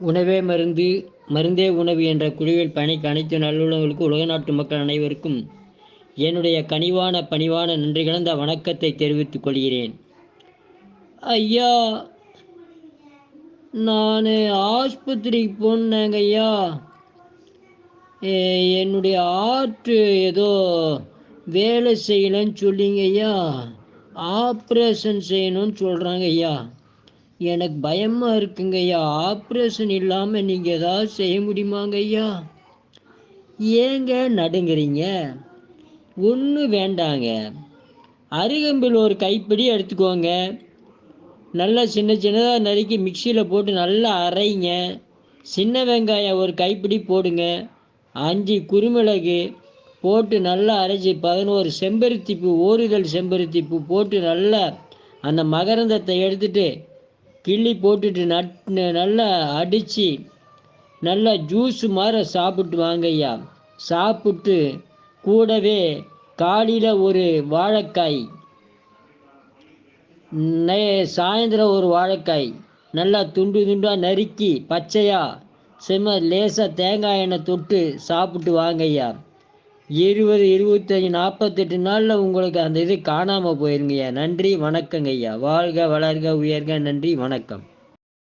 உணவே மருந்து மருந்தே உணவு என்ற குழுவில் பணிக்கு அனைத்து நல்லுள்ளவர்களுக்கும் உலக நாட்டு மக்கள் அனைவருக்கும் என்னுடைய கனிவான பணிவான நன்றி கலந்த வணக்கத்தை தெரிவித்துக் கொள்கிறேன். ஐயா நான் ஆஸ்பத்திரிக்கு போனேங்க ஐயா. என்னுடைய ஆர்ட் ஏதோ வேலை செய்யலைன்னு சொல்லிங்க ஐயா. ஆப்ரேஷன் செய்யணும்னு சொல்கிறாங்க ஐயா. எனக்கு பயமாக இருக்குங்க ஐயா. ஆப்ரேஷன் இல்லாமல் நீங்கள் ஏதாவது செய்ய முடியுமாங்க ஐயா? ஏங்க நடுங்கிறீங்க? ஒன்றும் வேண்டாங்க. அருகம்பில் ஒரு கைப்பிடி எடுத்துக்கோங்க. நல்லா சின்ன சின்னதாக நறுக்கி மிக்சியில் போட்டு நல்லா அரைங்க. சின்ன வெங்காயம் ஒரு கைப்பிடி போடுங்க. அஞ்சு குருமிளகு போட்டு நல்லா அரைச்சி பதினோரு செம்பருத்தி பூ ஓரிதழ் செம்பருத்தி பூ போட்டு நல்லா அந்த மகரந்தத்தை எடுத்துட்டு கிள்ளி போட்டுட்டு நட் நல்லா அடித்து நல்லா ஜூஸ் மாதிரி சாப்பிட்டு வாங்க ஐயா. சாப்பிட்டு கூடவே காலையில் ஒரு வாழைக்காய் நே சாயந்தரம் ஒரு வாழைக்காய் நல்லா துண்டு துண்டாக நறுக்கி பச்சையாக செம்ம லேசாக தேங்காய் எண்ணெய் தொட்டு சாப்பிட்டு வாங்கய்யா இருபது இருபத்தஞ்சி நாற்பத்தெட்டு நாளில் உங்களுக்கு அந்த இது காணாமல் போயிருங்கய்யா நன்றி வணக்கங்க ஐயா. வாழ்க வளர்க உயர்க நன்றி வணக்கம்.